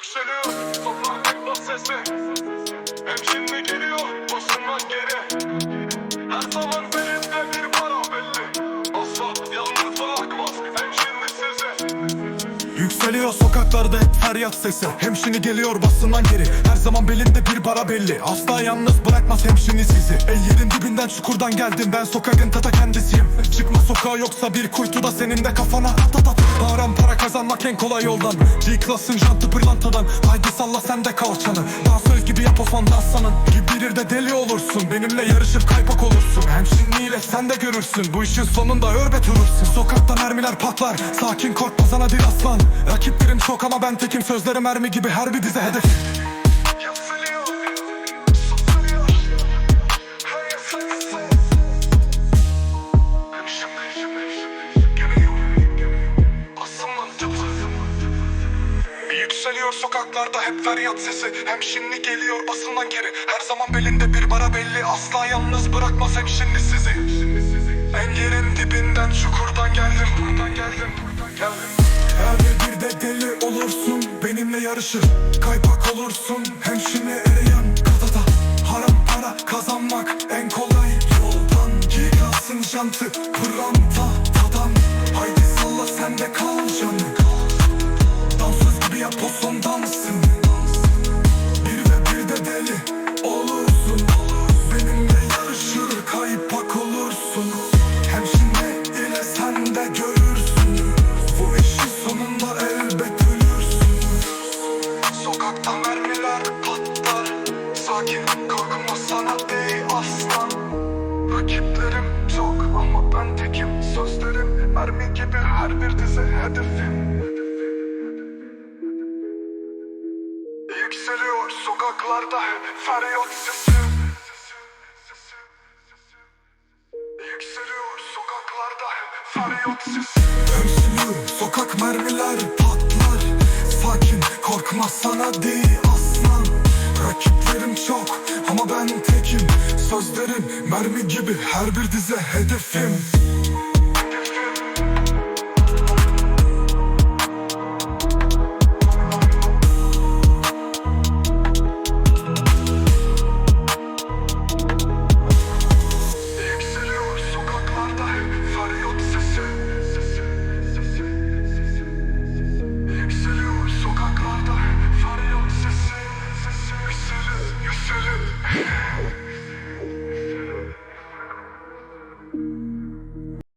Yükseliyor. Sokak bas sesi. Hem geliyor? Başından geri. Her zaman belimde bir para belli. Asla yalnız bırakmaz hem şimdi Yükseliyor sokaklarda hep feryat sesi. Hemşini geliyor basından geri. Her zaman belinde bir para belli. Asla yalnız bırakmaz hemşini sizi. Ey yerin dibinden çukurdan geldim. Ben sokakın tata kendisiyim. Çıkma sokağa yoksa bir kuytuda senin de kafana. At at kazanmak en kolay yoldan. G-Class'ın jantı pırlantadan. Haydi salla sen de kalçanı Dansöz gibi yap o son dansanın Gibi bilir de deli olursun. Benimle yarışıp kaypak olursun. Hemşinliyle sen de görürsün. Bu işin sonunda örbet olursun. Sokakta mermiler patlar. Sakin korkma sana değil aslan. Rakiplerin çok ama ben tekim. Sözleri mermi gibi her bir dize hedef Yükseliyor sokaklarda hep feryat sesi. Hem şimdi geliyor basından geri. Her zaman belinde bir bara belli. Asla yalnız bırakmaz hem şimdi sizi. En yerin dibinden çukurdan geldim. Buradan geldim Her bir de deli olursun Benimle yarışır. Kaypak olursun Hem şimdi eriyen kafada Haram para kazanmak en kolay yoldan. Gigasın jantı pırlanta tadan Haydi salla sen de kal canım Dansöz gibi yap o son dansın. Bir ve bir de deli olursun. Benimle yarışır kaypak olursun. Hem şimdi ile sen de görürsün. Bu işin sonunda elbet ölürsün. Sokakta mermiler patlar. Sakin korkma sana değil aslan. Rakiplerim çok ama ben Sözlerim mermi gibi her bir dize hedefim Yükseliyor sokaklarda feryat sesi Yükseliyor sokaklarda feryat sesi Ömsülür sokak mermiler patlar. Sakin korkma sana değil aslan. Rakiplerim çok ama ben tekim. Sözlerim mermi gibi her bir dize hedefim